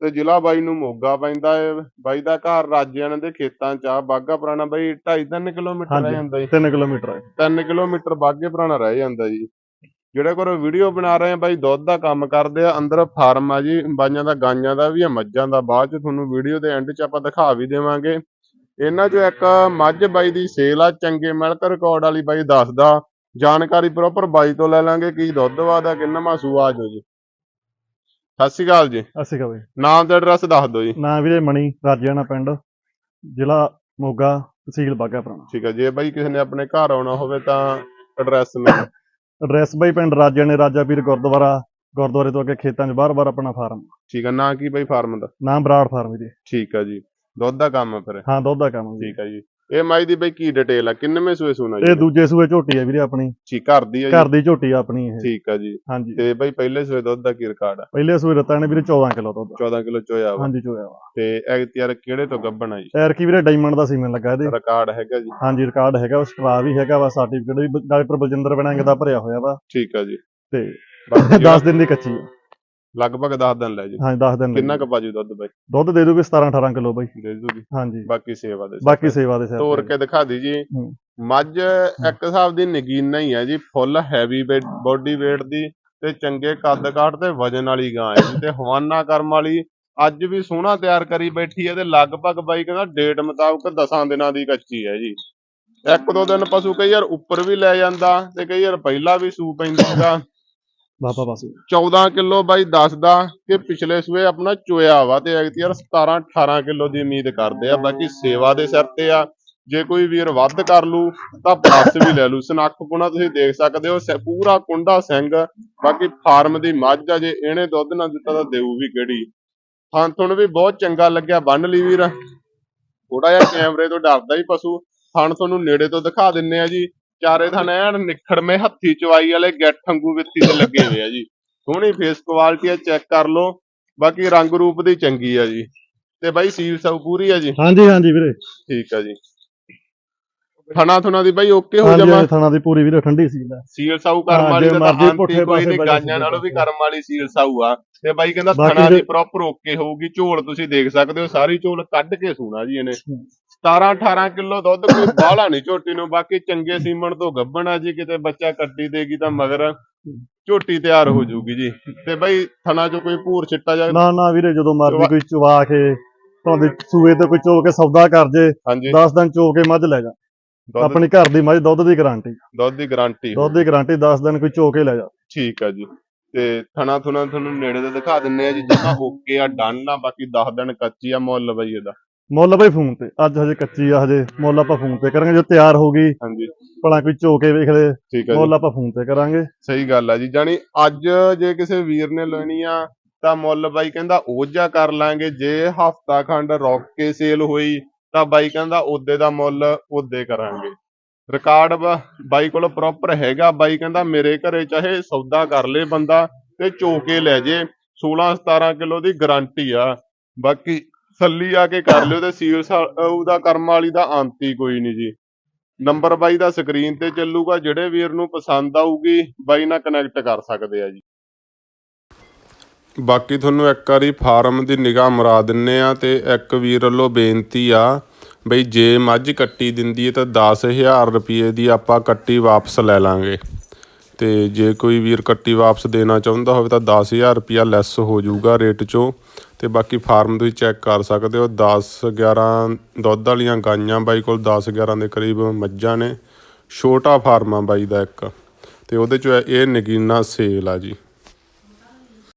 ਤੇ ਜ਼ਿਲ੍ਹਾ ਬਾਈ ਨੂੰ ਮੋਗਾ ਪੈਂਦਾ ਹੈ ਬਾਈ ਦਾ ਘਰ ਰਾਜਿਆਣਾ ਦੇ ਖੇਤਾਂ ਚ ਆ। ਬਾਗਾ ਪੁਰਾਣਾ ਬਾਈ 2.5 ਕਿਲੋਮੀਟਰ ਰਹਿ। ਜਾਂਦਾ ਜੀ। 3 ਕਿਲੋਮੀਟਰ ਹੈ। 3 ਕਿਲੋਮੀਟਰ ਬਾਗੇ ਪੁਰਾਣਾ ਰਹਿ ਜਾਂਦਾ ਜੀ। ਜਿਹੜੇ ਕੋਲ ਵੀਡੀਓ ਬਣਾ ਰਹੇ ਆ ਬਾਈ ਦੁੱਧ ਦਾ ਕੰਮ ਕਰਦੇ ਆ। ਅੰਦਰ ਫਾਰਮ ਆ ਜੀ। ਬਾਈਆਂ ਦਾ ਗਾਈਆਂ ਦਾ ਵੀ ਆ ਮੱਝਾਂ ਦਾ। ਬਾਅਦ ਚ ਤੁਹਾਨੂੰ ਵੀਡੀਓ ਦੇ ਐਂਡ ਚ ਆਪਾਂ ਦਿਖਾ ਵੀ ਦੇਵਾਂਗੇ। ਇਹਨਾਂ ਚੋਂ ਇੱਕ ਮੱਝ ਬਾਈ ਦੀ ਸੇਲ ਆ। ਚੰਗੇ ਮਿਲਕ ਰਿਕਾਰਡ ਵਾਲੀ ਬਾਈ ਦੱਸਦਾ। ਜਾਣਕਾਰੀ ਪ੍ਰੋਪਰ ਬਾਈ ਤੋਂ ਲੈ ਲਾਂਗੇ ਕੀ ਦੁੱਧ ਵਾਦਾ ਕਿੰਨਾ ਮਾਸੂ ਆ ਜੋ ਜੀ। ਸਤਿ ਸ਼੍ਰੀ ਅਕਾਲ ਜੀ। ਅਸੀਂ ਕਹੇ ਨਾਮ ਤੇ ਐਡਰੈਸ ਦੱਸ ਦਿਓ ਜੀ। ਨਾਂ ਵੀਰੇ ਮਣੀ ਰਾਜਿਆਣਾ ਪਿੰਡ ਜ਼ਿਲ੍ਹਾ ਮੋਗਾ ਤਹਿਸੀਲ ਬਾਗਾ ਪੁਰਾਣਾ। ਠੀਕ ਹੈ ਜੇ ਬਾਈ ਕਿਸੇ ਨੇ ਆਪਣੇ ਘਰ ਆਉਣਾ ਹੋਵੇ ਤਾਂ ਐਡਰੈਸ ਮੈਂ ਐਡਰੈਸ ਬਾਈ ਪਿੰਡ ਰਾਜਿਆਣੇ ਰਾਜਾ ਪੀਰ ਗੁਰਦੁਆਰਾ ਗੁਰਦੁਆਰੇ ਤੋਂ ਅੱਗੇ ਖੇਤਾਂ 'ਚ ਬਾਹਰ-ਬਾਹਰ ਆਪਣਾ ਫਾਰਮ। ਠੀਕ ਹੈ ਨਾਂ ਕੀ ਬਾਈ ਫਾਰਮ ਦਾ? ਨਾਮ ਬਰਾੜ ਫਾਰਮ ਵੀਰੇ। ਠੀਕ ਹੈ ਜੀ ਦੁੱਧ ਦਾ ਕੰਮ ਫਿਰ। ਹਾਂ ਦੁੱਧ ਦਾ ਕੰਮ ਵੀਰੇ। ਠੀਕ ਹੈ ਜੀ। ਇਹ ਮਾਈ ਦੀ ਬਈ ਕੀ ਡਿਟੇਲ ਆ? ਕਿੰਨਵੇਂ ਸੂਏ ਸੂਣਾ ਜੀ ਇਹ ਦੂਜੇ ਸੂਏ ਝੋਟੀ ਹੈ ਵੀਰੇ ਆਪਣੀ। ਠੀਕ ਘਰ ਦੀ ਆ ਘਰ ਜੀ ਦੀ ਝੋਟੀ ਆ ਆਪਣੀ ਇਹ। ਠੀਕ ਆ ਜੀ। ਹਾਂਜੀ। ਤੇ ਬਈ ਪਹਿਲੇ ਸੂਏ ਦੁੱਧ ਦਾ ਕੀ ਰਿਕਾਰਡ ਆ? ਪਹਿਲੇ ਸੂਏ ਰਤਾਂ ਨੇ ਵੀਰੇ 14 ਕਿਲੋ ਦੁੱਧ। 14 ਕਿਲੋ ਚੋਇਆ ਵਾ। ਹਾਂਜੀ ਚੋਇਆ ਵਾ। ਤੇ ਐਗਤੀਆਰ ਕਿਹੜੇ ਤੋਂ ਗੱਭਣ ਆ ਜੀ? ਐਰ ਕੀ ਵੀਰੇ ਡਾਇਮੰਡ ਦਾ ਸੀਮਨ ਲੱਗਾ ਇਹਦੇ। ਰਿਕਾਰਡ ਹੈਗਾ ਜੀ। ਹਾਂਜੀ ਰਿਕਾਰਡ ਹੈਗਾ ਉਹ ਸਟਰਾ ਵੀ ਹੈਗਾ ਵਾ ਸਰਟੀਫਿਕੇਟ ਵੀ ਡਾਕਟਰ ਬਲਜਿੰਦਰ ਬਣਾਂਗੇ ਦਾ ਭਰਿਆ ਹੋਇਆ ਵਾ। ਠੀਕ ਆ ਜੀ। ਤੇ ਬਾਕੀ ਜਿਹੜਾ 10 ਦਿਨ ਦੀ ਕੱਚੀ ਆ। ਲਗਭਗ 10 ਦਿਨ ਲੈ ਜੀ। ਹਾਂਜੀ 10 ਦਿਨ। ਕਿੰਨਾ ਕੁ ਬਾਜੂ ਦੁੱਧ ਬਈ? ਦੁੱਧ ਦੇ ਦੂਗੇ 17 18 ਕਿਲੋ ਬਾਈ। ਦੇ ਦੂਗੀ ਹਾਂਜੀ। ਬਾਕੀ ਸੇਵਾ ਦੇ ਬਾਕੀ ਸੇਵਾ ਦੇ ਸਿਰ ਤੋੜ। ਕੇ ਦਿਖਾ ਦੀ ਜੀ। ਹੂੰ। ਮੱਝ ਇੱਕ ਹਿਸਾਬ ਦੀ ਨਗੀਨਾ ਹੀ ਆ ਜੀ ਫੁੱਲ ਹੈਵੀ ਬੋਡੀ weight ਦੀ ਤੇ ਚੰਗੇ ਕੱਦ ਕਾਠ ਤੇ ਵਜਨ ਵਾਲੀ ਗਾਂ ਹੈ ਤੇ ਹਵਾਨਾ ਕਰਮ ਵਾਲੀ ਅੱਜ ਵੀ ਸੋਹਣਾ ਤਿਆਰ ਕਰੀ ਬੈਠੀ ਹੈ ਤੇ ਲਗਭਗ ਬਾਈ ਕਹਿੰਦਾ ਡੇਟ ਮੁਤਾਬਕ 10 ਦਿਨਾਂ ਦੀ ਕੱਚੀ ਹੈ ਜੀ। ਇੱਕ ਦੋ ਦਿਨ ਪਸ਼ੂ ਕਈ ਵਾਰ ਉੱਪਰ ਵੀ ਲੈ ਜਾਂਦਾ ਤੇ ਕਈ ਵਾਰ ਪਹਿਲਾਂ ਵੀ ਸੂ ਪੈਂਦਾਗਾ ਬਾਬਾ ਬਸ। 14 ਕਿਲੋ ਬਾਈ ਦੱਸਦਾ ਕਿ ਪਿਛਲੇ ਸੂਏ ਆਪਣਾ ਚੋਇਆ ਵਾ ਤੇ ਐਗਤੀ ਯਾਰ 17 18 ਕਿਲੋ ਦੀ ਉਮੀਦ ਕਰਦੇ ਆ, ਬਾਕੀ ਸੇਵਾ ਦੇ ਸਿਰ ਤੇ ਆ। ਜੇ ਕੋਈ ਵੀਰ ਵੱਧ ਕਰ ਲੂ, ਤਾਂ ਪਲੱਸ ਵੀ ਲੈ ਲੂ। ਸਨੱਖ ਪੁਣਾ ਤੁਸੀਂ ਦੇਖ ਸਕਦੇ ਹੋ ਪੂਰਾ ਕੁੰਡਾ ਸਿੰਘ। ਬਾਕੀ ਫਾਰਮ ਦੀ ਮੱਝ ਆ, ਜੇ ਇਹਨੇ ਦੁੱਧ ਨਾ ਦਿੱਤਾ ਤਾਂ ਦੇਊ ਵੀ ਕਿਹੜੀ। ਥਾਂ ਥੁਣ ਵੀ ਬਹੁਤ ਚੰਗਾ ਲੱਗਿਆ। ਬੰਨ ਲਈ ਵੀਰ। ਥੋੜਾ ਜਿਹਾ ਕੈਮਰੇ ਤੋਂ ਡਰਦਾ ਹੀ ਪਸ਼ੂ। ਥਣ ਤੁਹਾਨੂੰ ਨੇੜੇ ਤੋਂ ਦਿਖਾ ਦਿੰਨੇ ਆ ਜੀ। ਚਾਰੇ ਥਣ ਐਨ ਨਿਖੜਵੇਂ ਹੱਥੀ ਚਵਾਈ ਵਾਲੇ ਗਿੱਠ ਵਾਂਗੂ ਵਿੱਥੀ ਤੇ ਲੱਗੇ ਹੋਏ ਆ ਜੀ। ਸੋਹਣੀ ਫੇਸ ਕੁਆਲਿਟੀ ਆ ਚੈੱਕ ਕਰ ਲਓ। ਬਾਕੀ ਰੰਗ ਰੂਪ ਦੀ ਚੰਗੀ ਆ ਜੀ। ਤੇ ਬਾਈ ਸੀਲ ਸਭ ਪੂਰੀ ਆ ਜੀ? ਹਾਂਜੀ ਹਾਂਜੀ ਵੀਰੇ। ਠੀਕ ਆ ਜੀ। ਥਣਾ ਥੁਣਾ ਦੀ ਬਾਈ ਓਕੇ ਹੋ ਜਾਵਾ ਥਾਣਾ ਦੀ ਪੂਰੀ ਵੀਰੇ ਠੰਡੀ ਸੀ ਲੈ ਸੀਲ ਸਾਊ ਕਰਮ ਵਾਲੀ ਦਾ ਤਾਂ ਮਰਜ਼ੀ ਆਂਤੀ ਪੁੱਠੇ ਕੋਈ ਨਹੀਂ ਜਾਓ, ਨਾਲੋਂ ਵੀ ਕਰਮ ਵਾਲੀ ਸੀਲ ਸਾਊ ਆ। ਤੇ ਬਾਈ ਕਹਿੰਦਾ ਥਣਾ ਦੀ ਪ੍ਰੋਪਰ ਓਕੇ ਹੋਊਗੀ ਝੋਲ ਤੁਸੀਂ ਦੇਖ ਸਕਦੇ ਹੋ ਸਾਰੀ ਝੋਲ ਕੱਢ ਕੇ ਸੂਣਾ ਜੀ ਇਹਨੇ। 17 18 ਕਿਲੋ ਦੁੱਧ ਕੋਈ ਬਾਹਲਾ ਨਹੀਂ ਝੋਟੀ ਨੂੰ ਬਾਕੀ ਚੰਗੇ ਸੀਮਣ ਤੋਂ ਗੱਭਣ ਆ ਜੀ ਕਿਤੇ ਬੱਚਾ ਕੱਟੀ ਦੇਗੀ ਤਾਂ ਮਗਰ ਝੋਟੀ ਤਿਆਰ ਹੋ ਜਾਊਗੀ ਜੀ। ਤੇ ਬਾਈ ਥਣਾ ਚੋਂ ਕੋਈ ਭੂਰ ਛਿੱਟਾ ਜਾ ਨਾ ਨਾ ਵੀਰੇ ਜਦੋਂ ਚਵਾ- ਕੋਈ ਚਵਾ ਕੇ ਭਾਵੇਂ ਸੂਏ ਤੇ ਕੋਈ ਚੋ ਕੇ ਸੌਦਾ ਕਰ ਜੇ ਹਾਂਜੀ। 10 ਦਿਨ ਚੋ ਕੇ ਮੱਝ ਲੈ ਜਾ। ਆਪਣੀ ਘਰ ਦੀ ਮੱਝ ਦੁੱਧ ਦੀ ਗਾਰੰਟੀ। ਦੁੱਧ ਦੀ ਗਾਰੰਟੀ। ਦੁੱਧ ਦੀ ਗਾਰੰਟੀ 10 ਦਿਨ ਕੋਈ ਚੋ ਕੇ ਲੈ ਜਾ। ਠੀਕ ਆ ਜੀ। ਤੇ ਥਣਾ ਥੁਣਾ ਤੁਹਾਨੂੰ ਨੇੜੇ ਤੇ ਦਿਖਾ ਦਿੰਨੇ ਆ ਜੀ ਜਮਾ ਓਕੇ ਆ ਡਨ ਆ ਬਾਕੀ 10 ਦਿਨ ਕੱਚੀ ਆ ਮੁੱਲ ਬਈ ਇਹਦਾ। ਮੁੱਲ ਬਈ ਫੋਨ ਤੇ ਅੱਜ ਹਜੇ ਕੱਚੀ ਆ ਹਜੇ ਮੁੱਲ ਆਪਾਂ ਫੋਨ ਤੇ ਕਰਾਂਗੇ ਜਦੋਂ ਤਿਆਰ ਹੋ ਗਈ। ਹਾਂਜੀ। ਭਲਾ ਕੋਈ ਕੇ ਵੇਖ ਲੈ ਠੀਕ ਆ ਜੀ। ਆਪਾਂ ਫੋਨ ਤੇ ਕਰਾਂਗੇ। ਸਹੀ ਗੱਲ ਆ ਜੀ ਜਾਨੀ ਅੱਜ ਜੇ ਕਿਸੇ ਵੀਰ ਨੇ ਲੈਣੀ ਆ ਤਾਂ ਮੁੱਲ ਬਾਈ ਕਹਿੰਦਾ ਉਹ ਜਿਹਾ ਕਰ ਲਾਂਗੇ ਜੇ ਹਫਤਾ ਖੰਡ ਰੁਕ ਕੇ ਸੇਲ ਹੋਈ ਤਾਂ ਬਾਈ ਕਹਿੰਦਾ ਉਹਦੇ ਦਾ ਮੁੱਲ ਉਹਦੇ ਕਰਾਂਗੇ। ਰਿਕਾਰਡ ਬਾਈ ਕੋਲ ਪ੍ਰੋਪਰ ਹੈਗਾ ਬਾਈ ਕਹਿੰਦਾ ਮੇਰੇ ਘਰੇ ਚਾਹੇ ਸੌਦਾ ਕਰ ਲੇ ਬੰਦਾ ਤੇ ਚੋਕੇ ਲੈ ਜੇ 16 17 ਕਿਲੋ ਦੀ ਗਾਰੰਟੀ ਆ। ਬਾਕੀ ਸੱਲੀ ਆ ਕੇ ਕਰ ਲਿਓ ਤੇ ਸੀਲ ਉਹਦਾ ਕਰਮ ਵਾਲੀ ਦਾ ਆਂਤੀ ਕੋਈ ਨਹੀਂ ਜੀ। ਨੰਬਰ ਬਾਈ ਦਾ ਸਕਰੀਨ ਤੇ ਚੱਲੂਗਾ, ਜਿਹੜੇ ਵੀਰ ਨੂੰ ਪਸੰਦ ਆਊਗੀ, ਬਾਈ ਨਾਲ ਕਨੈਕਟ ਕਰ ਸਕਦੇ ਆ ਜੀ। ਬਾਕੀ ਤੁਹਾਨੂੰ ਇੱਕ ਵਾਰੀ ਫਾਰਮ ਦੀ ਨਿਗਾਹ ਮਰਾ ਦਿੰਨੇ ਆ ਤੇ ਇੱਕ ਵੀਰ ਵੱਲੋਂ ਬੇਨਤੀ ਆ ਬਈ ਜੇ ਮੱਝ ਕੱਟੀ ਦਿੰਦੀ ਹੈ ਤਾਂ 10000 ਰੁਪਏ ਦੀ ਆਪਾਂ ਕੱਟੀ ਵਾਪਸ ਲੈ ਲਾਂਗੇ। ਤੇ ਜੇ ਕੋਈ ਵੀਰ ਕੱਟੀ ਵਾਪਸ ਦੇਣਾ ਚਾਹੁੰਦਾ ਹੋਵੇ ਤਾਂ 10000 ਰੁਪਿਆ ਲੈਸ ਹੋ ਜਾਊਗਾ ਰੇਟ ਚੋਂ। ਤੇ ਬਾਕੀ ਫਾਰਮ ਤੁਸੀਂ ਚੈੱਕ ਕਰ ਸਕਦੇ ਹੋ 10 11 ਦੁੱਧ ਵਾਲੀਆਂ ਗਾਈਆਂ ਬਾਈ ਕੋਲ 10 11 ਦੇ ਕਰੀਬ ਮੱਝਾਂ ਨੇ, ਛੋਟਾ ਫਾਰਮ ਆ ਬਾਈ ਦਾ ਇੱਕ, ਤੇ ਉਹਦੇ ਚ ਇਹ ਨਗੀਨਾ ਸੇਲ ਆ ਜੀ।